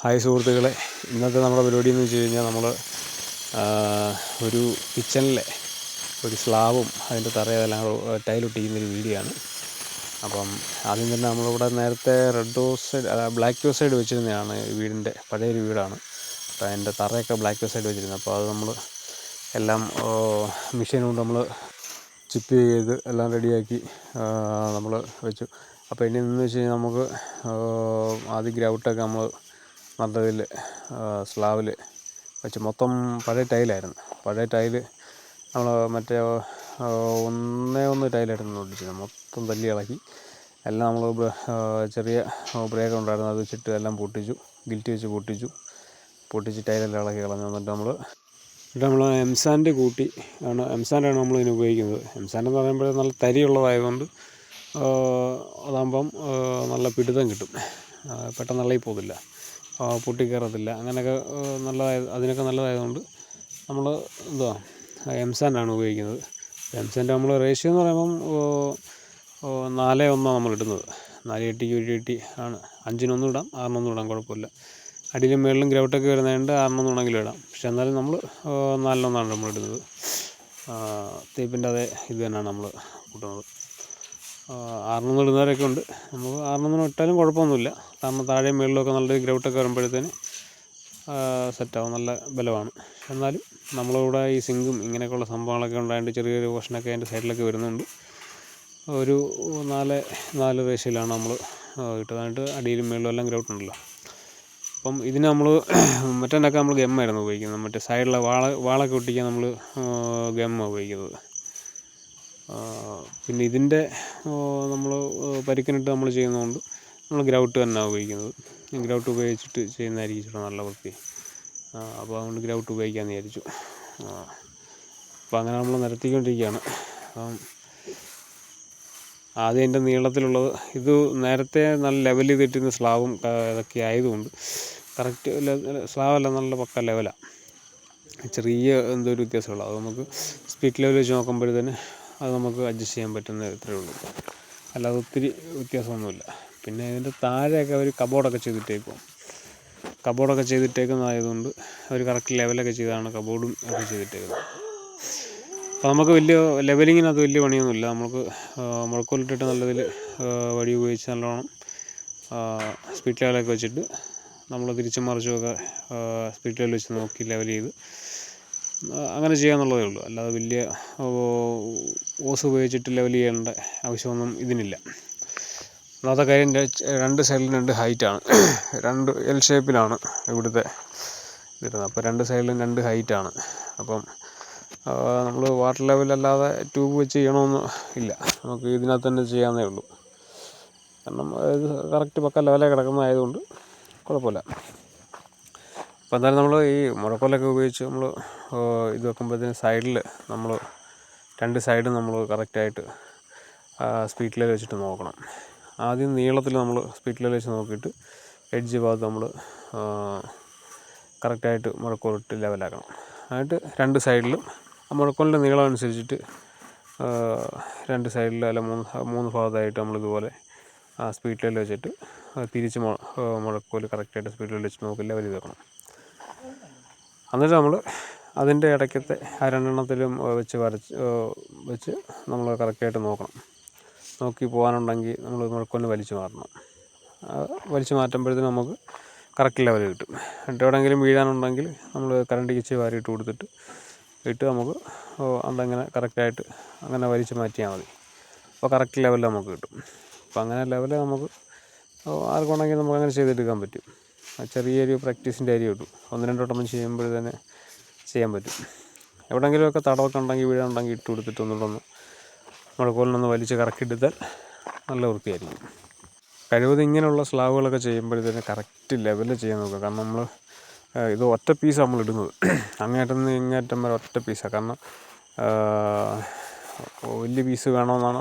Hi സുഹൃത്തുക്കളെ. ഇന്നത്തെ നമ്മുടെ പരിപാടി എന്ന് വെച്ച് കഴിഞ്ഞാൽ നമ്മൾ ഒരു കിച്ചണിലെ ഒരു സ്ലാബും അതിന്റെ തറയെല്ലാം കൂടെ ടൈലൊട്ടിക്കുന്ന ഒരു വീഡിയോ ആണ്. അപ്പം ആദ്യം തന്നെ നമ്മളിവിടെ നേരത്തെ red dose side black dose side വെച്ചിരുന്നതാണ് വീടിന്റെ പഴയൊരു വീടാണ്. അപ്പോൾ അതിന്റെ തറയൊക്കെ ബ്ലാക്ക് ഡോസ് സൈഡ് വെച്ചിരുന്നത് അപ്പോൾ അത് നമ്മൾ എല്ലാം മെഷീൻ കൊണ്ട് നമ്മൾ ചിപ്പ് ചെയ്ത് എല്ലാം റെഡിയാക്കി നമ്മൾ വെച്ചു. അപ്പോൾ ഇനി എന്ന് വെച്ച് കഴിഞ്ഞാൽ നമുക്ക് ആദ്യം ഗ്രൗട്ടൊക്കെ നമ്മൾ നല്ലതിൽ സ്ലാവിൽ വെച്ച് മൊത്തം പഴയ ടൈലായിരുന്നു. പഴയ ടൈൽ നമ്മൾ മറ്റേ ഒന്നേ ഒന്ന് ടൈലായിരുന്നു ഒട്ടിച്ചത് മൊത്തം തല്ലി ഇളക്കി എല്ലാം നമ്മൾ ചെറിയ ബ്രേക്ക് ഉണ്ടായിരുന്നു. അത് വെച്ചിട്ട് എല്ലാം പൊട്ടിച്ചു. ഗിൽറ്റ് വെച്ച് പൊട്ടിച്ചു. പൊട്ടിച്ച് ടൈലെല്ലാം ഇളക്കി കളഞ്ഞു. എന്നിട്ട് നമ്മൾ എന്നിട്ട് നമ്മൾ എംസാൻഡ് കൂട്ടി ആണ് എംസാൻഡാണ് നമ്മൾ ഇതിന് ഉപയോഗിക്കുന്നത്. എംസാൻഡ് എന്ന് പറയുമ്പോൾ നല്ല തരിയുള്ളതായതുകൊണ്ട് അതാകുമ്പം നല്ല പിടുത്തം കിട്ടും. പെട്ടെന്ന് ഇളകി പോകുന്നില്ല പൊട്ടിക്കയറത്തില്ല അങ്ങനെയൊക്കെ നല്ലതായ അതിനൊക്കെ നല്ലതായതുകൊണ്ട് നമ്മൾ എന്തുവാ എം സാൻഡാണ് ഉപയോഗിക്കുന്നത്. എം സാൻഡ് നമ്മൾ റേഷ്യോ എന്ന് പറയുമ്പം നാല് ഒന്നാണ് നമ്മൾ ഇടുന്നത്. നാല് എട്ടിക്ക് ഒരു എട്ടി ആണ്. അഞ്ചിനൊന്നും ഇടാം ആറിനൊന്നും ഇടാം കുഴപ്പമില്ല. അടിയിലും മേളിലും ഗ്രൗട്ടൊക്കെ വരുന്നതുകൊണ്ട് ആറിനൊന്നും ഉണ്ടെങ്കിലും ഇടാം. പക്ഷേ എന്നാലും നമ്മൾ നാലിനൊന്നാണ് നമ്മൾ ഇടുന്നത്. തേപ്പിന്റെ അതേ ഇത് തന്നെയാണ് നമ്മൾ കൂട്ടുന്നത്. ആറിനൊന്നും ഇടുന്നവരൊക്കെ ഉണ്ട്. നമുക്ക് ആറിനൊന്നും ഇട്ടാലും കുഴപ്പമൊന്നുമില്ല. കാരണം താഴെ മുകളിലൊക്കെ നല്ല ഗ്രൗട്ടൊക്കെ വരുമ്പോഴത്തേന് സെറ്റാവും നല്ല ബലമാണ്. എന്നാലും നമ്മളിവിടെ ഈ സിങ്കും ഇങ്ങനെയൊക്കെയുള്ള സംഭവങ്ങളൊക്കെ ഉണ്ടായിട്ട് ചെറിയൊരു പോർഷനൊക്കെ അതിന്റെ സൈഡിലൊക്കെ വരുന്നുണ്ട്. ഒരു നാല് നാല് റേഷ്യയിലാണ് നമ്മൾ ഇട്ടതായിട്ട് അടിയിലും മുകളിലും എല്ലാം ഗ്രൗട്ട് ഉണ്ടല്ലോ. അപ്പം ഇതിന് നമ്മൾ മറ്റേനൊക്കെ നമ്മൾ ഗമ്മായിരുന്നു ഉപയോഗിക്കുന്നത്. മറ്റേ സൈഡിലെ വാള വാളൊക്കെ ഒട്ടിക്കാൻ നമ്മൾ ഗമ്മാണ് ഉപയോഗിക്കുന്നത്. പിന്നെ ഇതിന്റെ നമ്മൾ പരിക്കിനിട്ട് നമ്മൾ ചെയ്യുന്നതുകൊണ്ട് നമ്മൾ ഗ്രൗട്ട് തന്നെ ഉപയോഗിക്കുന്നത്. ഗ്രൗട്ട് ഉപയോഗിച്ചിട്ട് ചെയ്യുന്നതായിരിക്കും ഇച്ചിരി നല്ല വൃത്തി. അപ്പോൾ അതുകൊണ്ട് ഗ്രൗട്ട് ഉപയോഗിക്കാമെന്ന് വിചാരിച്ചു. അപ്പോൾ അങ്ങനെ നമ്മൾ നിരത്തിക്കൊണ്ടിരിക്കുകയാണ് അപ്പം ആദ്യം എന്റെ നീളത്തിലുള്ളത് ഇത് നേരത്തെ നല്ല ലെവൽ ചെയ്തിട്ടിരുന്ന സ്ലാവും ഇതൊക്കെ ആയതുകൊണ്ട് കറക്റ്റ് സ്ലാവല്ല നല്ല പക്ക ലെവലാണ് ചെറിയ എന്തോ ഒരു വ്യത്യാസമുള്ളൂ. അത് നമുക്ക് സ്പീഡ് ലെവൽ വെച്ച് നോക്കുമ്പോഴത്തേന് അത് നമുക്ക് അഡ്ജസ്റ്റ് ചെയ്യാൻ പറ്റുന്ന ഇത്രയേ ഉള്ളൂ. അല്ലാതെ ഒത്തിരി വ്യത്യാസമൊന്നുമില്ല. പിന്നെ ഇതിന്റെ താഴെയൊക്കെ അവർ കബോർഡൊക്കെ ചെയ്തിട്ടേക്കും. കബോർഡൊക്കെ ചെയ്തിട്ടേക്കുന്നതായതുകൊണ്ട് അവർ കറക്റ്റ് ലെവലൊക്കെ ചെയ്താണ് കബോർഡും ഒക്കെ ചെയ്തിട്ടേക്കുന്നത്. അപ്പോൾ നമുക്ക് വലിയ ലെവലിങ്ങിനകത്ത് വലിയ പണിയൊന്നുമില്ല. നമുക്ക് മുഴക്കോലിട്ടിട്ട് നല്ലതിൽ വടി ഉപയോഗിച്ച് നല്ലോണം സ്പീഡ് ലെവലൊക്കെ വെച്ചിട്ട് നമ്മൾ തിരിച്ചും മറിച്ചുമൊക്കെ സ്പീഡ് ലെവൽ വെച്ച് നോക്കി ലെവൽ ചെയ്ത് അങ്ങനെ ചെയ്യാന്നുള്ളതേ ഉള്ളൂ. അല്ലാതെ വലിയ ഓസ് ഉപയോഗിച്ചിട്ട് ലെവൽ ചെയ്യേണ്ട ആവശ്യമൊന്നും ഇതിനില്ല. ഒന്നാമത്തെ കാര്യം രണ്ട് സൈഡിലും രണ്ട് ഹൈറ്റാണ് രണ്ട് എൽ ഷേപ്പിലാണ് ഇവിടുത്തെ വരുന്നത്. അപ്പോൾ രണ്ട് സൈഡിലും രണ്ട് ഹൈറ്റാണ് അപ്പം നമ്മൾ വാട്ടർ ലെവലല്ലാതെ ട്യൂബ് വെച്ച് ചെയ്യണമെന്ന് ഇല്ല. നമുക്ക് ഇതിനകത്ത് തന്നെ ചെയ്യാവുന്നേ ഉള്ളൂ. കാരണം ഇത് കറക്റ്റ് പക്ക ലെവലേ കിടക്കുന്നതായതുകൊണ്ട് കുഴപ്പമില്ല. അപ്പോൾ എന്തായാലും നമ്മൾ ഈ മുഴക്കോലൊക്കെ ഉപയോഗിച്ച് നമ്മൾ ഇത് വെക്കുമ്പോഴത്തേന് സൈഡിൽ നമ്മൾ രണ്ട് സൈഡും നമ്മൾ കറക്റ്റായിട്ട് സ്പീഡ് വെച്ചിട്ട് നോക്കണം. ആദ്യം നീളത്തിൽ നമ്മൾ സ്പീഡ് വെച്ച് നോക്കിയിട്ട് എഡ്ജ് ഭാഗത്ത് നമ്മൾ കറക്റ്റായിട്ട് മുഴക്കോലിട്ട് ലെവലാക്കണം. എന്നിട്ട് രണ്ട് സൈഡിലും ആ മുഴക്കോലിന്റെ നീളം അനുസരിച്ചിട്ട് രണ്ട് സൈഡിൽ അല്ല മൂന്ന് മൂന്ന് ഭാഗത്തായിട്ട് നമ്മളിതുപോലെ ആ വെച്ചിട്ട് തിരിച്ച് മുഴക്കോൽ കറക്റ്റായിട്ട് സ്പീഡ് വെച്ച് നോക്കി ലെവൽ ചെയ്ത് എന്നിട്ട് നമ്മൾ അതിന്റെ ഇടയ്ക്കത്തെ ആ രണ്ടെണ്ണത്തിലും വെച്ച് വരച്ച് വെച്ച് നമ്മൾ കറക്റ്റായിട്ട് നോക്കണം. നോക്കി പോകാനുണ്ടെങ്കിൽ നമ്മൾ മുഴക്കൊന്ന് വലിച്ചു മാറ്റണം വലിച്ചു മാറ്റുമ്പോഴത്തേന് നമുക്ക് കറക്റ്റ് ലെവൽ കിട്ടും. എന്നിട്ട് എവിടെയെങ്കിലും വീഴാനുണ്ടെങ്കിൽ നമ്മൾ കറണ്ട് കിച്ച് വാരിയിട്ട് കൊടുത്തിട്ട് ഇട്ട് നമുക്ക് അതങ്ങനെ കറക്റ്റായിട്ട് അങ്ങനെ വലിച്ചു മാറ്റിയാൽ മതി. അപ്പോൾ കറക്റ്റ് ലെവലിൽ നമുക്ക് കിട്ടും. അപ്പോൾ അങ്ങനെ ലെവൽ നമുക്ക് ആർക്കുണ്ടെങ്കിൽ നമുക്ക് അങ്ങനെ ചെയ്തെടുക്കാൻ പറ്റും. ചെറിയൊരു പ്രാക്ടീസിന്റെ കാര്യം ഉള്ളൂ ഒന്ന് രണ്ട് വട്ടം ചെയ്യുമ്പോൾ തന്നെ ചെയ്യാൻ പറ്റും. എവിടെയെങ്കിലുമൊക്കെ തടമൊക്കെ ഉണ്ടെങ്കിൽ വീഴുണ്ടെങ്കിൽ ഇട്ട് കൊടുത്തിട്ട് ഒന്നുകൂടെ ഒന്ന് മുഴക്കോലിനൊന്ന് വലിച്ച് കറക്കിയെടുത്താൽ നല്ല വൃത്തിയായിരിക്കും. കഴിവതും ഇങ്ങനെയുള്ള സ്ലാബുകളൊക്കെ ചെയ്യുമ്പോഴത്തേന് കറക്റ്റ് ലെവലിൽ ചെയ്യാൻ നോക്കുക. കാരണം നമ്മൾ ഇത് ഒറ്റ പീസാണ് നമ്മൾ ഇടുന്നത്. അങ്ങേറ്റം നിന്ന് ഇങ്ങേറ്റം വരെ ഒറ്റ പീസാണ് കാരണം വലിയ പീസ് വേണമെന്നാണ്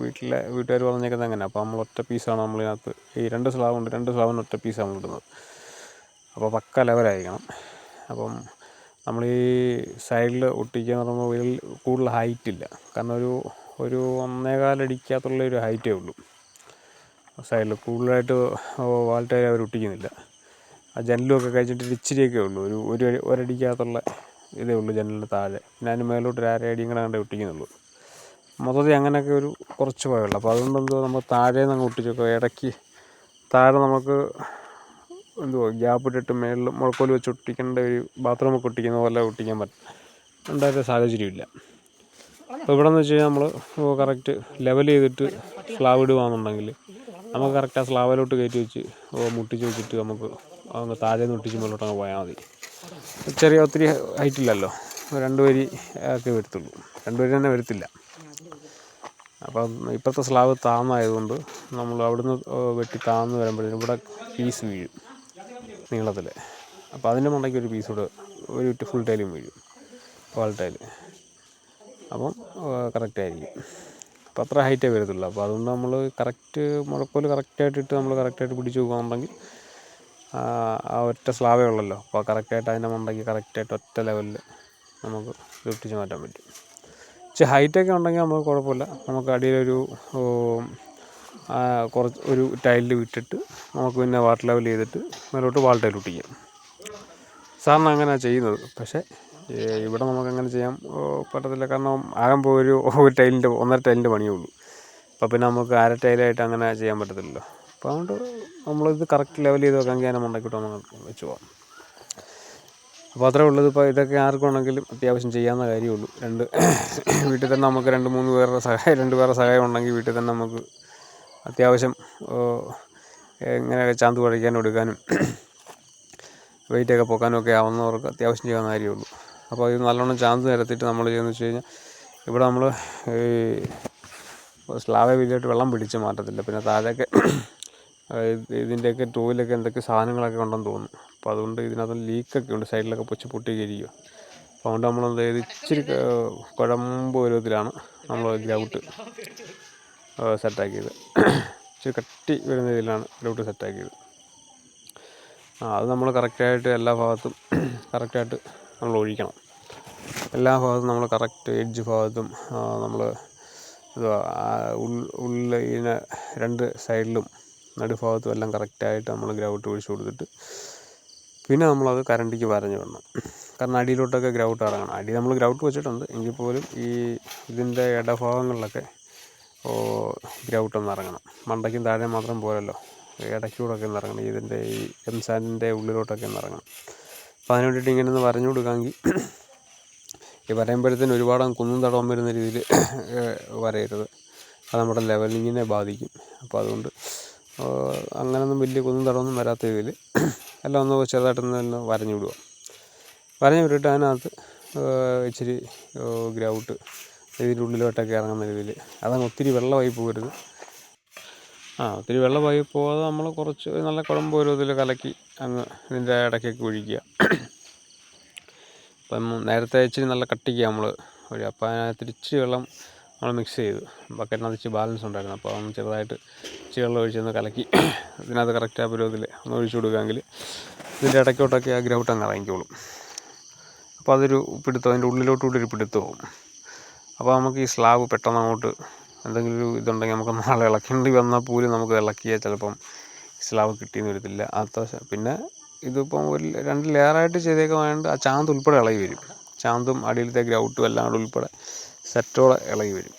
വീട്ടിലെ വീട്ടുകാർ പറഞ്ഞേക്കുന്നത് അങ്ങനെ. അപ്പോൾ നമ്മൾ ഒറ്റ പീസാണ് നമ്മളിതിനകത്ത് ഈ രണ്ട് സ്ലാബുണ്ട് രണ്ട് സ്ലാബിന് ഒറ്റ പീസാണ് നമ്മൾ ഇടുന്നത് അപ്പോൾ പക്ക ലെവലായിരിക്കണം അപ്പം നമ്മൾ ഈ സൈഡിൽ ഒട്ടിക്കുക എന്ന് പറയുമ്പോൾ വലിയ കൂടുതൽ ഹൈറ്റ് ഇല്ല. കാരണം ഒരു ഒരു ഒന്നേകാലടിക്കാത്തുള്ള ഒരു ഹൈറ്റേ ഉള്ളൂ. സൈഡിൽ കൂടുതലായിട്ട് വാൾ ടൈൽ അവർ ഒട്ടിക്കുന്നില്ല ആ ജനലുമൊക്കെ കഴിച്ചിട്ട് ഇച്ചിരിയൊക്കെ ഉള്ളൂ. ഒരു ഒരു ഒരടിക്കകത്തുള്ള ഇതേ ഉള്ളൂ ജനലിന്റെ താഴെ. പിന്നെ അതിന് മേലോട്ട് ഒരു അരയടിയും കൂടെ കണ്ടേ ഒട്ടിക്കുന്നുള്ളൂ. മൊത്തത്തിൽ അങ്ങനെയൊക്കെ ഒരു കുറച്ച് പോയുള്ളൂ. അപ്പോൾ അതുകൊണ്ട് എന്തോ നമ്മൾ താഴെ നിന്ന് അങ്ങ് ഒട്ടിച്ചൊക്കെ ഇടയ്ക്ക് താഴെ നമുക്ക് എന്തുവാ ഗ്യാപ്പ് ഇട്ടിട്ട് മേളിൽ മുഴക്കോൽ വെച്ച് ഒട്ടിക്കേണ്ട ഒരു ബാത്റൂമൊക്കെ ഒട്ടിക്കുന്ന പോലെ ഒട്ടിക്കാൻ പറ്റും. ഉണ്ടായ സാഹചര്യമില്ല അപ്പോൾ ഇവിടെ എന്ന് വെച്ച് കഴിഞ്ഞാൽ നമ്മൾ കറക്റ്റ് ലെവൽ ചെയ്തിട്ട് സ്ലാബ് ഇടുകയാണെന്നുണ്ടെങ്കിൽ നമുക്ക് കറക്റ്റ് ആ സ്ലാബിലോട്ട് കയറ്റി വെച്ച് മുട്ടിച്ച് വെച്ചിട്ട് നമുക്ക് അങ്ങ് താഴെ നിന്ന് ഒട്ടിച്ച് മുകളിലോട്ട് അങ്ങ് പോയാൽ മതി. ചെറിയ ഒത്തിരി ഹൈറ്റ് ഇല്ലല്ലോ രണ്ട് വരി ഒക്കെ വരത്തുള്ളൂ. രണ്ട് വരി തന്നെ വരത്തില്ല. അപ്പം ഇപ്പോഴത്തെ സ്ലാബ് താന്നായതുകൊണ്ട് നമ്മൾ അവിടുന്ന് വെട്ടി താന്ന് വരുമ്പോഴത്തേനും ഇവിടെ പീസ് വീഴും നീളത്തിൽ അപ്പോൾ അതിന്റെ മണ്ടയ്ക്ക് ഒരു പീസ് കൂടെ ഒരു ഫുൾ ടൈലും വീഴും. വാൾ ടൈൽ അപ്പം കറക്റ്റായിരിക്കും അപ്പം അത്ര ഹൈറ്റേ വരത്തുള്ളൂ. അപ്പോൾ അതുകൊണ്ട് നമ്മൾ കറക്റ്റ് മുഴക്കോൽ കറക്റ്റായിട്ട് ഇട്ട് നമ്മൾ കറക്റ്റായിട്ട് പിടിച്ച് പോകുകയാണെന്നുണ്ടെങ്കിൽ ആ ഒറ്റ സ്ലാബേ ഉള്ളല്ലോ. അപ്പോൾ കറക്റ്റായിട്ട് അതിന്റെ മണ്ടയ്ക്ക് കറക്റ്റായിട്ട് ഒറ്റ ലെവലിൽ നമുക്ക് ലിഫ്റ്റ് ഒട്ടിച്ച് മാറ്റാൻ പറ്റും. പക്ഷേ ഹൈറ്റൊക്കെ ഉണ്ടെങ്കിൽ നമുക്ക് കുഴപ്പമില്ല. നമുക്ക് അടിയിലൊരു കുറച്ച് ഒരു ടൈലിൽ വിട്ടിട്ട് നമുക്ക് പിന്നെ വാട്ടർ ലെവൽ ചെയ്തിട്ട് മേലോട്ട് വാൾ ടൈൽ ഒട്ടിക്കാം സാറിന് അങ്ങനെയാണ് ചെയ്യുന്നത്. പക്ഷേ ഇവിടെ നമുക്ക് അങ്ങനെ ചെയ്യാം പറ്റത്തില്ല. കാരണം ആകുമ്പോൾ ഒരു ഒരു ടൈലിന്റെ ഒന്നര ടൈലിന്റെ പണിയേ ഉള്ളൂ. അപ്പോൾ പിന്നെ നമുക്ക് അര ടൈലായിട്ട് അങ്ങനെ ചെയ്യാൻ പറ്റത്തില്ലല്ലോ. അപ്പോൾ അതുകൊണ്ട് നമ്മളിത് കറക്റ്റ് ലെവൽ ചെയ്ത് വെക്കാമെങ്കിൽ അതിനെ മണ്ടക്കിട്ട് നമുക്ക് വെച്ച് പോകാം അപ്പോൾ അത്രേ ഉള്ളത് ഇപ്പോൾ ഇതൊക്കെ ആർക്കാണെങ്കിലും അത്യാവശ്യം ചെയ്യാവുന്ന കാര്യമുള്ളൂ. രണ്ട് വീട്ടിൽ തന്നെ നമുക്ക് രണ്ട് മൂന്ന് പേരുടെ സഹായം രണ്ട് പേരുടെ സഹായം ഉണ്ടെങ്കിൽ വീട്ടിൽ തന്നെ നമുക്ക് അത്യാവശ്യം ഇങ്ങനെ ചാന്ത് കുഴയ്ക്കാനും എടുക്കാനും വെയിറ്റൊക്കെ പൊക്കാനും ഒക്കെ ആവുന്നവർക്ക് അത്യാവശ്യം ചെയ്യാവുന്ന കാര്യമുള്ളൂ. അപ്പോൾ ഇത് നല്ലോണം ചാന്ത് നിരത്തിയിട്ട് നമ്മൾ ചെയ്യുന്നത് വെച്ച് കഴിഞ്ഞാൽ ഇവിടെ നമ്മൾ ഈ സ്ലാബെ വലിയായിട്ട് വെള്ളം പിടിച്ച് മാറ്റത്തില്ല. പിന്നെ താഴേക്ക് ഇതിന്റെയൊക്കെ ടൂവിലൊക്കെ എന്തൊക്കെ സാധനങ്ങളൊക്കെ ഉണ്ടെന്ന് തോന്നുന്നു. അപ്പോൾ അതുകൊണ്ട് ഇതിനകത്ത് ലീക്കൊക്കെ ഉണ്ട്. സൈഡിലൊക്കെ പൊച്ച് പൊട്ടിയിരിക്കുക അപ്പോൾ അതുകൊണ്ട് നമ്മൾ അതായത് ഇച്ചിരി കുഴമ്പ് പരുവത്തിലാണ് നമ്മൾ ഗ്രൗട്ട് സെറ്റാക്കിയത്. ഇച്ചിരി കട്ടി വരുന്ന രീതിയിലാണ് ഗ്രൗട്ട് സെറ്റാക്കിയത്. ആ അത് നമ്മൾ കറക്റ്റായിട്ട് എല്ലാ ഭാഗത്തും കറക്റ്റായിട്ട് നമ്മൾ ഒഴിക്കണം. എല്ലാ ഭാഗത്തും നമ്മൾ കറക്റ്റ് എഡ്ജ് ഭാഗത്തും നമ്മൾ ഉള്ള ഉള്ളിനെ രണ്ട് സൈഡിലും നടുഭാഗത്തും എല്ലാം കറക്റ്റായിട്ട് നമ്മൾ ഗ്രൗട്ട് ഒഴിച്ചു കൊടുത്തിട്ട് പിന്നെ നമ്മളത് കരണ്ടിക്ക് പറഞ്ഞു വിടണം. കാരണം അടിയിലോട്ടൊക്കെ ഗ്രൗട്ട് ഇറങ്ങണം. അടി നമ്മൾ ഗ്രൗട്ട് വെച്ചിട്ടുണ്ട്. എങ്കിൽ പോലും ഈ ഇതിന്റെ ഇടഭാഗങ്ങളിലൊക്കെ ഗ്രൗട്ടൊന്ന് ഇറങ്ങണം. മണ്ടയ്ക്കും താഴെ മാത്രം പോരല്ലോ. ഇടയ്ക്കൂടൊക്കെ ഒന്ന് ഇറങ്ങണം. ഇതിന്റെ ഈ എംസാൻഡിന്റെ ഉള്ളിലോട്ടൊക്കെ ഒന്ന് ഇറങ്ങണം. അപ്പോൾ അതിന് വേണ്ടിയിട്ട് ഇങ്ങനെ ഒന്ന് വരഞ്ഞു കൊടുക്കാമെങ്കിൽ ഈ വരയുമ്പോഴത്തേന് ഒരുപാട് കുന്നും തടവും വരുന്ന രീതിയിൽ വരയരുത് അത് നമ്മുടെ ലെവലിങ്ങിനെ ബാധിക്കും. അപ്പോൾ അതുകൊണ്ട് അങ്ങനൊന്നും വലിയ കുന്നും തടവൊന്നും വരാത്ത രീതിയിൽ എല്ലാം ഒന്ന് ചെറുതായിട്ടൊന്ന് വരഞ്ഞു വിടുക. വരഞ്ഞു വിട്ടിട്ട് അതിനകത്ത് ഇച്ചിരി ഗ്രൗട്ട് ഇതിന്റെ ഉള്ളിലോട്ടൊക്കെ ഇറങ്ങുന്ന രീതിയിൽ അതങ്ങ് ഒത്തിരി വെള്ളമായി പോകരുത്. ആ ഒത്തിരി വെള്ളമായി പോകാതെ നമ്മൾ കുറച്ച് നല്ല കുഴമ്പ് ഇതിൽ കലക്കി അങ്ങ് ഇതിന്റെ ഇടയ്ക്കൊക്കെ ഒഴിക്കുക. അപ്പം നേരത്തെ ഇച്ചിരി നല്ല കട്ടിക്കുക നമ്മൾ ഒഴി അപ്പം അതിനകത്ത് ഇച്ചിരി വെള്ളം നമ്മൾ മിക്സ് ചെയ്തു. ബക്കറ്റിനകത്ത് ഇച്ചിരി ബാലൻസ് ഉണ്ടായിരുന്നു. അപ്പോൾ ഒന്ന് ചെറുതായിട്ട് ഇച്ചിരി വെള്ളം ഒഴിച്ചൊന്ന് കലക്കി. ഇതിനകത്ത് കറക്റ്റ് ആ പരുവത്തിൽ ഒന്ന് ഒഴിച്ചു കൊടുക്കുകയെങ്കിൽ ഇതിന്റെ ഇടയ്ക്കോട്ടൊക്കെ ആ ഗ്രൗട്ട് അങ്ങ് ഇറങ്ങിക്കോളും. അപ്പോൾ അതൊരു പിടുത്തം അതിന്റെ ഉള്ളിലോട്ടുകൂടി ഒരു പിടുത്തവും അപ്പോൾ നമുക്ക് ഈ സ്ലാബ് പെട്ടെന്ന് അങ്ങോട്ട് എന്തെങ്കിലും ഒരു ഇതുണ്ടെങ്കിൽ നമുക്ക് നാളെ ഇളക്കേണ്ടി വന്നാൽ പോലും നമുക്ക് ഇളക്കിയാൽ ചിലപ്പം സ്ലാബ് കിട്ടിയെന്ന് വരത്തില്ല. അത്ര പിന്നെ ഇതിപ്പം ഒരു രണ്ട് ലെയറായിട്ട് ചെയ്തേക്കുവാണ്ട് ആ ചാന്ത് ഉൾപ്പെടെ ഇളകി വരും. ചാന്തും അടിയിലത്തെ ഗ്രൗട്ടും എല്ലാം കൂടെ ഉൾപ്പെടെ സെറ്റോടെ ഇളകി വരും.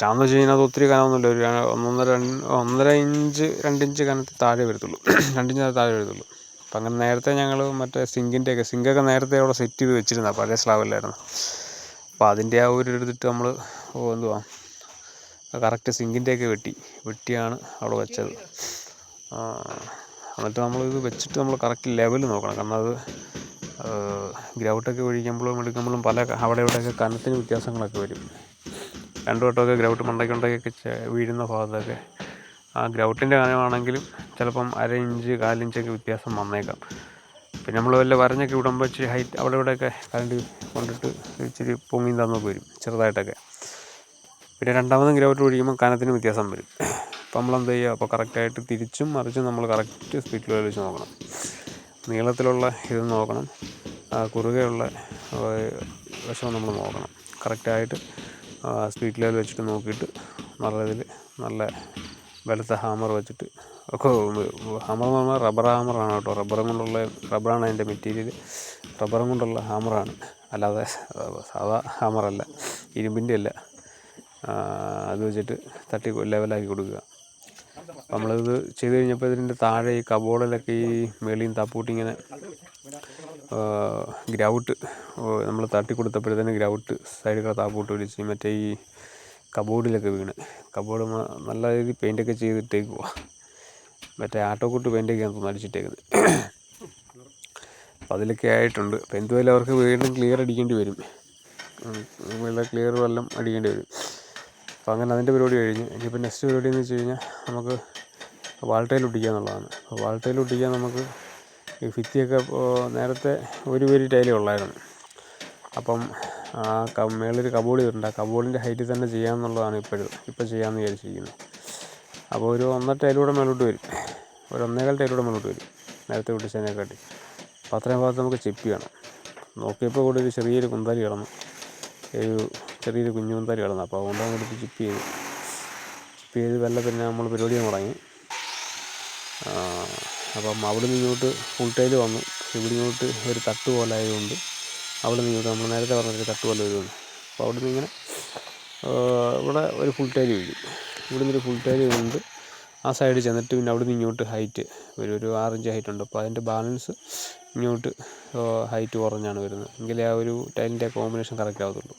ചാന്ന് വെച്ച് കഴിഞ്ഞാൽ അത് ഒത്തിരി കനമൊന്നുമില്ല. ഒരു ഒന്നൊന്നര ഒന്നര ഇഞ്ച് രണ്ട് ഇഞ്ച് കനത്തിൽ താഴെ വരത്തുള്ളൂ. രണ്ടിഞ്ച് താഴെ വരത്തുള്ളൂ. അപ്പം അങ്ങനെ നേരത്തെ ഞങ്ങൾ മറ്റേ സിങ്കിന്റെയൊക്കെ സിങ്കൊക്കെ നേരത്തെ അവിടെ സെറ്റ് ചെയ്ത് വെച്ചിരുന്ന പഴയ സ്ലാബല്ലായിരുന്നു അപ്പോൾ അതിന്റെ ആ ഒരു എടുത്തിട്ട് നമ്മൾ എന്തുവാ കറക്റ്റ് സിങ്കിന്റെയൊക്കെ വെട്ടി വെട്ടിയാണ് അവിടെ വെച്ചത്. എന്നിട്ട് നമ്മളിത് വെച്ചിട്ട് നമ്മൾ കറക്റ്റ് ലെവൽ നോക്കണം. കാരണം അത് ഗ്രൗട്ടൊക്കെ ഒഴിക്കുമ്പോഴും എടുക്കുമ്പോഴും പല അവിടെ ഇവിടെയൊക്കെ കനത്തിന് വ്യത്യാസങ്ങളൊക്കെ വരും. രണ്ടു വട്ടമൊക്കെ ഗ്രൗട്ട് മണ്ടയ്ക്ക് മണ്ടയ്ക്കുണ്ടൊക്കെ വീഴുന്ന ഭാഗത്തൊക്കെ ആ ഗ്രൗട്ടിന്റെ കനമാണെങ്കിലും ചിലപ്പം അര ഇഞ്ച് കാലിഞ്ചൊക്കെ വ്യത്യാസം വന്നേക്കാം. പിന്നെ നമ്മൾ വല്ല വരഞ്ഞൊക്കെ വിടുമ്പോൾ ഇച്ചിരി ഹൈറ്റ് അവിടെ ഇവിടെയൊക്കെ കറണ്ട് കൊണ്ടിട്ട് ഇച്ചിരി പൊങ്ങി തന്നൊക്കെ വരും ചെറുതായിട്ടൊക്കെ. പിന്നെ രണ്ടാമതും ഗ്രൗട്ട് ഒഴിക്കുമ്പോൾ കനത്തിന് വ്യത്യാസം വരും. അപ്പം നമ്മൾ എന്ത് ചെയ്യുക? അപ്പോൾ കറക്റ്റായിട്ട് തിരിച്ചും മറിച്ചും നമ്മൾ കറക്റ്റ് സ്പീഡിൽ വലിച്ച് നോക്കണം. നീളത്തിലുള്ള ഇത് നോക്കണം. കുറുകെയുള്ള വശം നമ്മൾ നോക്കണം. കറക്റ്റായിട്ട് സ്പീഡ് ലെവൽ വെച്ചിട്ട് നോക്കിയിട്ട് നല്ല ഇതിൽ നല്ല വെളുത്ത ഹാമർ വെച്ചിട്ട് ഒക്കെ ഹാമർ എന്ന് പറഞ്ഞാൽ റബ്ബർ ഹാമറാണ് കേട്ടോ. റബ്ബറും കൊണ്ടുള്ള റബ്ബറാണ് അതിന്റെ മെറ്റീരിയൽ റബ്ബറും കൊണ്ടുള്ള ഹാമറാണ് അല്ലാതെ സാധാ ഹാമറല്ല ഇരുമ്പിന്റെ അല്ല. അത് വെച്ചിട്ട് തട്ടി ലെവലാക്കി കൊടുക്കുക. നമ്മളിത് ചെയ്ത് കഴിഞ്ഞപ്പോൾ ഇതിന്റെ താഴെ ഈ കബോർഡിലൊക്കെ ഈ മേളിയും തപ്പൂട്ടി ഇങ്ങനെ ഗ്രൗട്ട് നമ്മൾ തട്ടി കൊടുത്തപ്പോഴത്തേന് ഗ്രൗട്ട് കൂടെ താപ്പൂട്ട് വിളിച്ച് മറ്റേ ഈ കബോർഡിലൊക്കെ വീണ്. കബോർഡ് നല്ല രീതിയിൽ പെയിന്റൊക്കെ പോവാം മറ്റേ ആട്ടോക്കൂട്ട് പെയിന്റൊക്കെയാണ് തോന്നുന്നു അടിച്ചിട്ടേക്കുന്നത്. അപ്പോൾ അതിലൊക്കെ ആയിട്ടുണ്ട്. അപ്പോൾ എന്തുമായാലും അവർക്ക് വീണ്ടും ക്ലിയർ അടിക്കേണ്ടി വരും. വെള്ളം ക്ലിയർ വെള്ളം അടിക്കേണ്ടി വരും. അപ്പോൾ അങ്ങനെ അതിന്റെ പരിപാടി കഴിഞ്ഞ്. ഇനിയിപ്പോൾ നെക്സ്റ്റ് പരിപാടി എന്ന് വെച്ച് കഴിഞ്ഞാൽ നമുക്ക് വാൾട്ടയിൽ ഒട്ടിക്കുക എന്നുള്ളതാണ് വാൾട്ടയിൽ ഒട്ടിക്കാൻ നമുക്ക് ഈ ഭിത്തിയൊക്കെ നേരത്തെ ഒരു വരി ടൈലേ ഉള്ളായിരുന്നു. അപ്പം ആ ക മേളിലൊരു കബോർഡ് വരുന്നുണ്ട് ആ കബോർഡിന്റെ ഹൈറ്റിൽ തന്നെ ചെയ്യാമെന്നുള്ളതാണ് ഇപ്പോഴും ഇപ്പോൾ ചെയ്യാമെന്ന് വിചാരിച്ചിരിക്കുന്നത് അപ്പോൾ ഒരു ഒന്നര ടൈലൂടെ മേലോട്ട് വരും. ഒരു ഒന്നേകാൽ ടൈലൂടെ മേലോട്ട് വരും നേരത്തെ ഒട്ടിച്ചതിനെക്കാട്ടി. അപ്പോൾ അത്രയും ഭാഗത്ത് നമുക്ക് ചെപ്പി വേണം. നോക്കിയപ്പോൾ കൂടെ ഒരു ചെറിയൊരു കുന്താലി കിടന്നു. ഒരു ചെറിയൊരു കുഞ്ഞു കുന്താലി കിടന്നു. അപ്പോൾ അതുകൊണ്ട് അങ്ങോട്ട് ചിപ്പ് ചെയ്തു. ചിപ്പ് ചെയ്ത് വല്ല പിന്നെ നമ്മൾ പരിപാടി തുടങ്ങി. അപ്പം അവിടെ നിന്ന് ഇങ്ങോട്ട് ഫുൾ ടൈൽ വന്നു. ഇവിടെ ഇങ്ങോട്ട് ഒരു തട്ട് പോലെ ആയതുകൊണ്ട് അവിടെ നിന്ന് ഇങ്ങോട്ട് നമ്മൾ നേരത്തെ പറഞ്ഞൊരു തട്ട് പോലെ വരുവാണ് അപ്പോൾ അവിടെ നിന്ന് ഇങ്ങനെ ഇവിടെ ഒരു ഫുൾ ടൈൽ വീഴും ഇവിടെ നിന്നൊരു ഫുൾ ടൈൽ വീഴുന്നുണ്ട് ആ സൈഡിൽ ചെന്നിട്ട് പിന്നെ അവിടെ നിന്ന് ഇങ്ങോട്ട് ഹൈറ്റ് ഒരു ഒരു ആറിഞ്ച് ഹൈറ്റ് ഉണ്ട്. അപ്പോൾ അതിന്റെ ബാലൻസ് ഇങ്ങോട്ട് ഹൈറ്റ് കുറഞ്ഞാണ് വരുന്നത്. എങ്കിലേ ആ ഒരു ടൈലിന്റെ കോമ്പിനേഷൻ കറക്റ്റ് ആവത്തുള്ളൂ.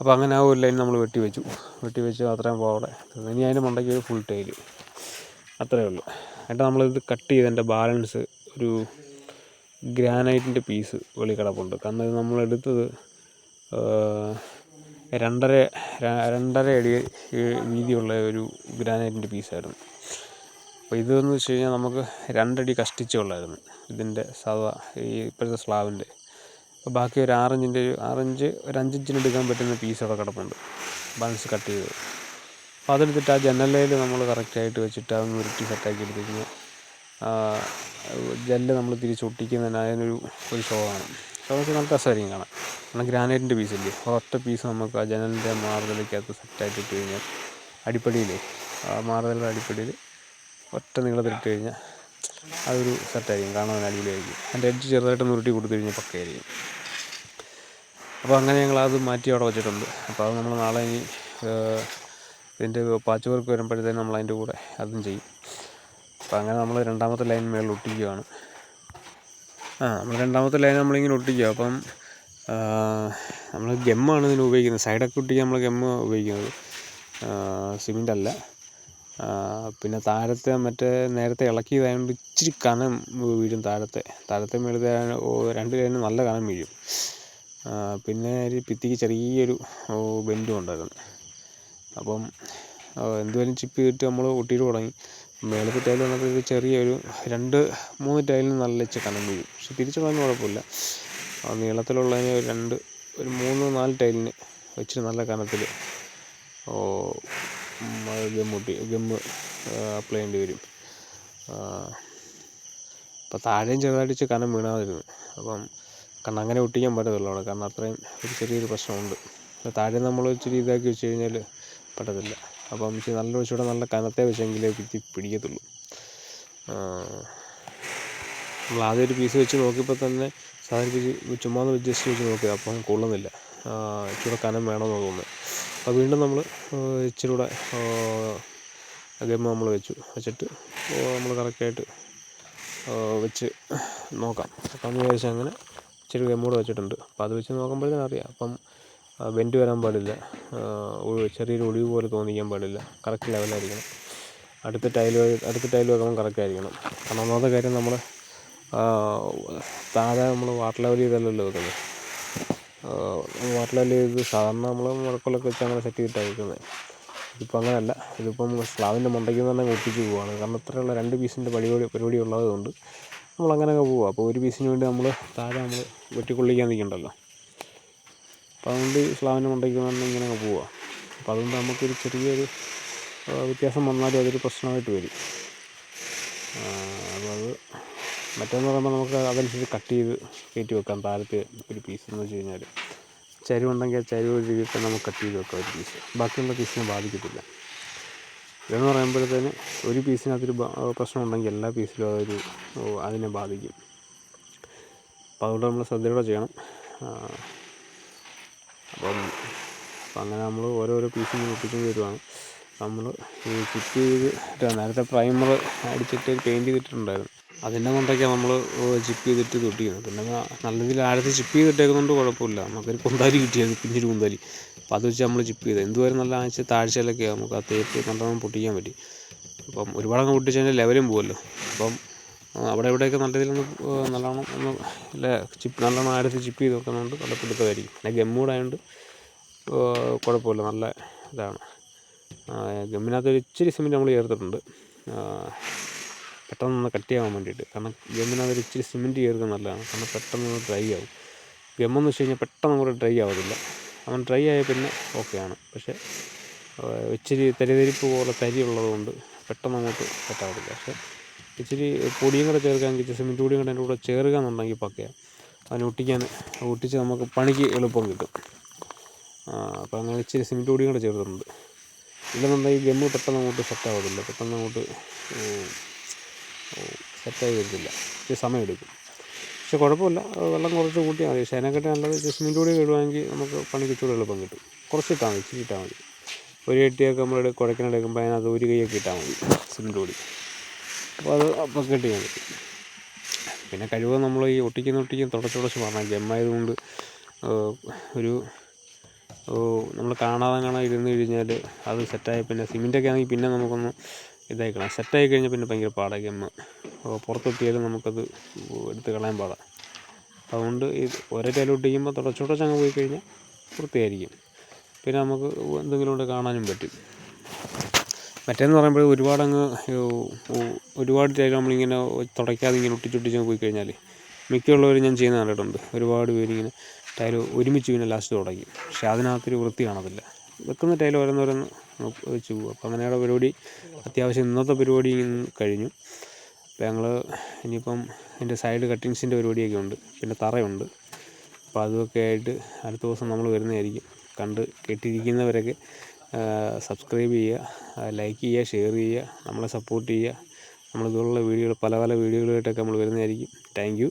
അപ്പോൾ അങ്ങനെ ആ ഒരു ലൈൻ നമ്മൾ വെട്ടി വെച്ചു വെട്ടി വെച്ച് അത്രയും പോടെ ഇനി അതിന്റെ മണ്ടയ്ക്ക് ഒരു ഫുൾ ടൈൽ അത്രയേ ഉള്ളൂ. എന്നിട്ട് നമ്മളിത് കട്ട് ചെയ്തതിന്റെ ബാലൻസ് ഒരു ഗ്രാനൈറ്റിന്റെ പീസ് വെളി കിടപ്പുണ്ട്. കാരണം ഇത് നമ്മളെടുത്തത് രണ്ടര രണ്ടര അടി വീതിയുള്ള ഒരു ഗ്രാനൈറ്റിന്റെ പീസായിരുന്നു അപ്പോൾ ഇതെന്ന് വെച്ച് കഴിഞ്ഞാൽ നമുക്ക് രണ്ടടി കഷ്ടിച്ചുള്ളായിരുന്നു ഇതിന്റെ സാധാ ഈ ഇപ്പോഴത്തെ സ്ലാവിന്റെ അപ്പോൾ ബാക്കി ഒരു ആറഞ്ചിന്റെ ഒരു ആറഞ്ച് ഒരു അഞ്ചിഞ്ചിന് എടുക്കാൻ പറ്റുന്ന പീസ് അവിടെ കിടപ്പുണ്ട്. ബാലൻസ് കട്ട് ചെയ്തത് അപ്പോൾ അതെടുത്തിട്ട് ആ ജനലയിൽ നമ്മൾ കറക്റ്റായിട്ട് വെച്ചിട്ട് അതൊന്ന് ഉരുട്ടി സെറ്റാക്കി എടുത്ത് കഴിഞ്ഞാൽ ജെല്ല് നമ്മൾ തിരിച്ച് ഒട്ടിക്കുന്നതിന് അതിനൊരു ഒരു ഷോ ആണ്. ഷോ വെച്ചാൽ നല്ല രസമായിരിക്കും കാണാൻ. കാരണം ഗ്രാനൈറ്റിന്റെ പീസില്ലേ ഒറ്റ പീസ് നമുക്ക് ആ ജനലിന്റെ മാർബിളിക്കകത്ത് സെറ്റായിട്ട് ഇട്ട് കഴിഞ്ഞാൽ അടിപ്പടിയിലേ ആ മാർബിളിന്റെ അടിപ്പടിയിൽ ഒറ്റ നീളത്തിലിട്ട് കഴിഞ്ഞാൽ അതൊരു സെറ്റായിരിക്കും കാണാൻ അടിപൊളിയായിരിക്കും. അതിന്റെ എഡ്ജ് ചെറുതായിട്ടൊന്ന് ഉരുട്ടി കൊടുത്തു കഴിഞ്ഞാൽ പക്കയായിരിക്കും. അപ്പോൾ അങ്ങനെ ഞങ്ങൾ അത് മാറ്റി അവിടെ വെച്ചിട്ടുണ്ട്. അപ്പോൾ അത് നമ്മൾ നാളെ ഇനി ഇതിന്റെ പാച്ച് വർക്ക് വരുമ്പോഴത്തേനും നമ്മൾ അതിന്റെ കൂടെ അതും ചെയ്യും. അപ്പോൾ അങ്ങനെ നമ്മൾ രണ്ടാമത്തെ ലൈൻ മേളിൽ ഒട്ടിക്കുകയാണ്. ആ നമ്മൾ രണ്ടാമത്തെ ലൈൻ നമ്മളിങ്ങനെ ഒട്ടിക്കുക. അപ്പം നമ്മൾ ഗമ്മാണ് ഇതിന് ഉപയോഗിക്കുന്നത്. സൈഡൊക്കെ ഒട്ടിക്കാൻ നമ്മൾ ഗമ്മ് ഉപയോഗിക്കുന്നത്. സിമെന്റ് അല്ല. പിന്നെ താരത്തെ മറ്റേ നേരത്തെ ഇളക്കിയതായതുകൊണ്ട് ഇച്ചിരി കനം വീഴും താരത്തെ താരത്തെ മേളത്തെ രണ്ട് ലൈനും നല്ല കനം വീഴും. പിന്നെ ഒരു ഭിത്തിക്ക് ചെറിയൊരു ബെൻഡും ഉണ്ടായിരുന്നു. അപ്പം എന്തുവായാലും ചിപ്പ് ചെയ്തിട്ട് നമ്മൾ ഒട്ടിയിട്ട് തുടങ്ങി. മേലത്തെ ടൈൽ വന്നപ്പോൾ ഒരു ചെറിയൊരു രണ്ട് മൂന്ന് ടൈലിന് നല്ല കനം വീഴും. പക്ഷെ തിരിച്ച് തിരിച്ചുള്ളതിന് കുഴപ്പമില്ല. ആ നീളത്തിലുള്ളതിന് ഒരു രണ്ട് ഒരു മൂന്ന് നാല് ടൈലിന് വെച്ച് നല്ല കനത്തിൽ ഗമ്മൂട്ടി ഗമ്മ് അപ്ലൈ ചെയ്യേണ്ടി വരും. അപ്പോൾ താഴെയും ചെറുതായിട്ട് കനം വീണാതിരുന്നു. അപ്പം കാരണം അങ്ങനെ ഒട്ടിക്കാൻ പറ്റത്തില്ല അവിടെ. കാരണം അത്രയും ഒരു ചെറിയൊരു പ്രശ്നമുണ്ട്. താഴെ നമ്മൾ ഇച്ചിരി ഇതാക്കി വെച്ച് കഴിഞ്ഞാൽ പറ്റത്തില്ല അപ്പം ഇച്ചിരി നല്ല വെച്ചുകൂടെ നല്ല കനത്തെ വെച്ചെങ്കിലേ ഭിത്തി പിടിക്കത്തുള്ളൂ. നമ്മൾ ആദ്യം ഒരു പീസ് വെച്ച് നോക്കിയപ്പോൾ തന്നെ സാധാരണ പീസ് ചുമ്മാ ജസ്റ്റ് വെച്ച് നോക്കിയത്. അപ്പം കൊള്ളുന്നില്ല. ഇച്ചിരൂടെ ഇച്ചിരി കനം വേണമെന്ന് തോന്നുന്നു അപ്പോൾ വീണ്ടും നമ്മൾ ഇച്ചിരി കൂടെ ഗമ്മ നമ്മൾ വെച്ചു. വെച്ചിട്ട് നമ്മൾ കറക്റ്റായിട്ട് വെച്ച് നോക്കാം. അപ്പം എന്ന് വിചാരിച്ചാൽ അങ്ങനെ ഇച്ചിരി ഗമ്മൂടെ വെച്ചിട്ടുണ്ട്. അപ്പോൾ അത് വെച്ച് നോക്കുമ്പോഴത്തേനും അറിയാം. അപ്പം ബെൻഡ് വരാൻ പാടില്ല. ചെറിയൊരു ഒടിവ് പോലെ തോന്നിക്കാൻ പാടില്ല. കറക്റ്റ് ലെവലായിരിക്കണം. അടുത്ത ടൈൽ അടുത്ത ടൈൽ വെക്കുമ്പോൾ കറക്റ്റ് ആയിരിക്കണം. കാരണം ഒന്നാമത്തെ കാര്യം നമ്മൾ താഴെ നമ്മൾ വാട്ടർ ലെവൽ ചെയ്തല്ലല്ലോ വെക്കുന്നത് വാട്ടർ ലെവൽ ചെയ്ത് സാധാരണ നമ്മൾ മുഴക്കലൊക്കെ വെച്ച് അങ്ങനെ സെറ്റ് ചെയ്തിട്ടാണ് വെക്കുന്നത് ഇതിപ്പോൾ അങ്ങനെയല്ല ഇതിപ്പം സ്ലാവിന്റെ മണ്ടയ്ക്ക് തന്നെ ഒട്ടിച്ച് പോവുകയാണ് കാരണം ഇത്രയുള്ള രണ്ട് പീസിന്റെ പരിപാടി പരിപാടി ഉള്ളത് കൊണ്ട് നമ്മൾ അങ്ങനെ അങ്ങ് പോവുക അപ്പോൾ ഒരു പീസിന് വേണ്ടി നമ്മൾ താഴെ നമ്മൾ വെട്ടിക്കൊള്ളിക്കാൻ നിൽക്കണ്ടല്ലോ അപ്പോൾ അതുകൊണ്ട് സ്ലാവിന്റെ മണ്ടയ്ക്ക് ഇങ്ങനെ അങ്ങ് പോവുക. അപ്പോൾ അതുകൊണ്ട് നമുക്കൊരു ചെറിയൊരു വ്യത്യാസം വന്നാലും അതൊരു പ്രശ്നമായിട്ട് വരും. അപ്പോൾ അത് മറ്റേന്ന് പറയുമ്പോൾ നമുക്ക് അതനുസരിച്ച് കട്ട് ചെയ്ത് കയറ്റി വെക്കാം. താഴത്തെ ഒരു പീസ് എന്ന് വെച്ച് കഴിഞ്ഞാൽ ചരിവുണ്ടെങ്കിൽ ആ ചരിവ് രീതിയിൽ തന്നെ നമുക്ക് കട്ട് ചെയ്ത് വെക്കാം ഒരു പീസ് ബാക്കിയുള്ള പീസിനെ ബാധിക്കത്തില്ല. ഇതെന്ന് പറയുമ്പോഴത്തേന് ഒരു പീസിനകത്തൊരു പ്രശ്നമുണ്ടെങ്കിൽ എല്ലാ പീസിലും അതൊരു അതിനെ ബാധിക്കും. അപ്പോൾ അതുകൊണ്ട് നമ്മൾ ശ്രദ്ധയോടെ ചെയ്യണം. അപ്പം അപ്പം അങ്ങനെ നമ്മൾ ഓരോരോ പീസും ഒട്ടിച്ചുകൊണ്ട് വരുവാണ്. നമ്മൾ ഈ ചിപ്പ് ചെയ്ത് നേരത്തെ പ്രൈമർ അടിച്ചിട്ട് പെയിന്റ് ചെയ്തിട്ടുണ്ടായിരുന്നു. അതിന്റെ കൊണ്ടൊക്കെ നമ്മൾ ചിപ്പ് ചെയ്തിട്ട് ഇത് പിന്നെ നല്ല രീതിയിൽ ആഴത്തിൽ ചിപ്പ് ചെയ്തിട്ടേക്കുന്നതുകൊണ്ട് കുഴപ്പമില്ല. നമുക്കൊരു കുന്താലി കിട്ടിയത് കുഞ്ഞൊരു കുന്താലി. അപ്പോൾ അത് വെച്ച് നമ്മൾ ചിപ്പ് ചെയ്തത് എന്തുവരെ നല്ല ആഴ്ച താഴ്ചയിലൊക്കെ നമുക്ക് ആ തേപ്പ് നല്ലോണം പൊട്ടിക്കാൻ പറ്റി. അപ്പം ഒരുപാടങ്ങ് പൊട്ടിച്ച് ലെവലും പോകുമല്ലോ അപ്പം അവിടെ ഇവിടെയൊക്കെ നല്ല ആ, നല്ലോണം ഒന്ന് ഇല്ല ചിപ്പ് നല്ലോണം ആഴത്തിൽ ചിപ്പ് ചെയ്ത് വെക്കുന്നതുകൊണ്ട് നല്ല പിടുത്തമായിരിക്കും. പിന്നെ ഗമ്മൂടായതുകൊണ്ട് കുഴപ്പമില്ല നല്ല ഇതാണ്. ഗമ്മിനകത്ത് ഒരു ഇച്ചിരി സിമെന്റ് നമ്മൾ ചേർത്തിട്ടുണ്ട്. പെട്ടെന്നൊന്ന് പെട്ടെന്ന് കട്ട് ചെയ്യാൻ വേണ്ടിയിട്ട്. കാരണം ഗമ്മിനകത്ത് ഒരു ഇച്ചിരി സിമെന്റ് ചേർക്കുന്നത് നല്ലതാണ്. കാരണം പെട്ടെന്ന് ഡ്രൈ ആവും. ഗമ്മെന്ന് വെച്ച് കഴിഞ്ഞാൽ പെട്ടെന്ന് കൂടെ ഡ്രൈ ആവത്തില്ല. അവൻ ഡ്രൈ ആയ പിന്നെ ഓക്കെയാണ് പക്ഷേ ഇച്ചിരി തരിതരിപ്പ് പോലെ തരി ഉള്ളതുകൊണ്ട് പെട്ടെന്ന് അങ്ങോട്ട് സെറ്റാവത്തില്ല പക്ഷേ ഇച്ചിരി പൊടിയും കൂടെ ചേർക്കാമെങ്കിൽ ഇച്ചിരി സിമെന്റ് പൊടിയും കൂടെ അതിന്റെ കൂടെ ചേർക്കുക എന്നുണ്ടെങ്കിൽ പക്കയാണ് അതിന് ഒട്ടിക്കാൻ ഒട്ടിച്ച് നമുക്ക് പണിക്ക് എളുപ്പം കിട്ടും. അപ്പോൾ അങ്ങനെ ഇച്ചിരി സിമെന്റ് പൊടിയും കൂടെ ചേർത്തിട്ടുണ്ട്. ഇല്ലെന്നുണ്ടെങ്കിൽ ഗമ്മ് പെട്ടെന്ന് അങ്ങോട്ട് സെറ്റ് സെറ്റാവത്തില്ല പെട്ടെന്ന് അങ്ങോട്ട് സെറ്റായി വരത്തില്ല. ഇച്ചിരി സമയമെടുക്കും പക്ഷെ കുഴപ്പമില്ല. വെള്ളം കുറച്ച് കൂട്ടിയാൽ മതി. പക്ഷേ അതിനെക്കാട്ടി നല്ലത് സിമെന്റ് പൊടി ഇടുവാണെങ്കിൽ നമുക്ക് പണി ഇച്ചിരി എളുപ്പം കിട്ടും. കുറച്ചിട്ടാൽ മതി ഇച്ചിരി ഇട്ടാൽ മതി. ഒരു കെട്ടിയൊക്കെ നമ്മൾ കുഴക്കിനെടുക്കുമ്പോൾ അതിനകത്ത് ഒരു കൈയൊക്കെ ഇട്ടാൽ മതി സിമെന്റ് പൊടി. അപ്പോൾ അത് അപ്പോൾ ചെയ്യാൻ പറ്റും പിന്നെ കഴിവ് നമ്മൾ ഈ ഒട്ടിക്കുന്ന ഒട്ടിക്കുന്ന തുടച്ചുടച്ച് തുടച്ച് പറഞ്ഞാൽ ജമ്മായതുകൊണ്ട് ഒരു നമ്മൾ കാണാതെ കാണാതെ ഇരുന്ന് കഴിഞ്ഞാൽ അത് സെറ്റായി പിന്നെ സിമെന്റൊക്കെ ആണെങ്കിൽ പിന്നെ നമുക്കൊന്ന് ഇതായി കളയാം സെറ്റായി കഴിഞ്ഞാൽ പിന്നെ ഭയങ്കര പാടാണ് ഗമ്മ്. പുറത്തെത്തിയാലും നമുക്കത് എടുത്ത് കളയാൻ പാടാണ് അതുകൊണ്ട് ഈ ഒരേ ടൈൽ ഒട്ടിക്കുമ്പോൾ തുടച്ച് തുടച്ച് അങ്ങ് പോയി കഴിഞ്ഞാൽ വൃത്തിയായിരിക്കും. പിന്നെ നമുക്ക് എന്തെങ്കിലും കൊണ്ട് കാണാനും പറ്റും. മറ്റേന്ന് പറയുമ്പോൾ ഒരുപാട് അങ്ങ് ഒരുപാട് ടൈൽ നമ്മളിങ്ങനെ തുടയ്ക്കാതെ ഇങ്ങനെ ഒട്ടിച്ചൊട്ടിച്ച് പോയി കഴിഞ്ഞാൽ മിക്കുള്ളവരും ഞാൻ ചെയ്യുന്ന കണ്ടിട്ടുണ്ട്. ഒരുപാട് പേരിങ്ങനെ ടൈൽ ഒരുമിച്ച് പിന്നെ ലാസ്റ്റ് തുടയ്ക്കും. പക്ഷേ അതിനകത്തൊരു വൃത്തി കാണത്തില്ല. വെക്കുന്ന ടൈൽ ഓരോന്നോരോന്ന് വെച്ച് പോകും അപ്പോൾ അങ്ങനെയുള്ള പരിപാടി അത്യാവശ്യം ഇന്നത്തെ പരിപാടി കഴിഞ്ഞു. അപ്പോൾ ഞങ്ങൾ ഇനിയിപ്പം എന്റെ സൈഡ് കട്ടിങ്സിന്റെ പരിപാടിയൊക്കെ ഉണ്ട്. പിന്നെ തറയുണ്ട്. അപ്പോൾ അതൊക്കെ ആയിട്ട് അടുത്ത ദിവസം നമ്മൾ വരുന്നതായിരിക്കും. കണ്ട് കേട്ടിരിക്കുന്നവരൊക്കെ സബ്സ്ക്രൈബ് ചെയ്യുക ലൈക്ക് ചെയ്യുക ഷെയർ ചെയ്യുക നമ്മളെ സപ്പോർട്ട് ചെയ്യുക. നമ്മളിതുപോലുള്ള വീഡിയോകൾ പല പല വീഡിയോകളായിട്ടൊക്കെ നമ്മൾ വരുന്നതായിരിക്കും. Thank you.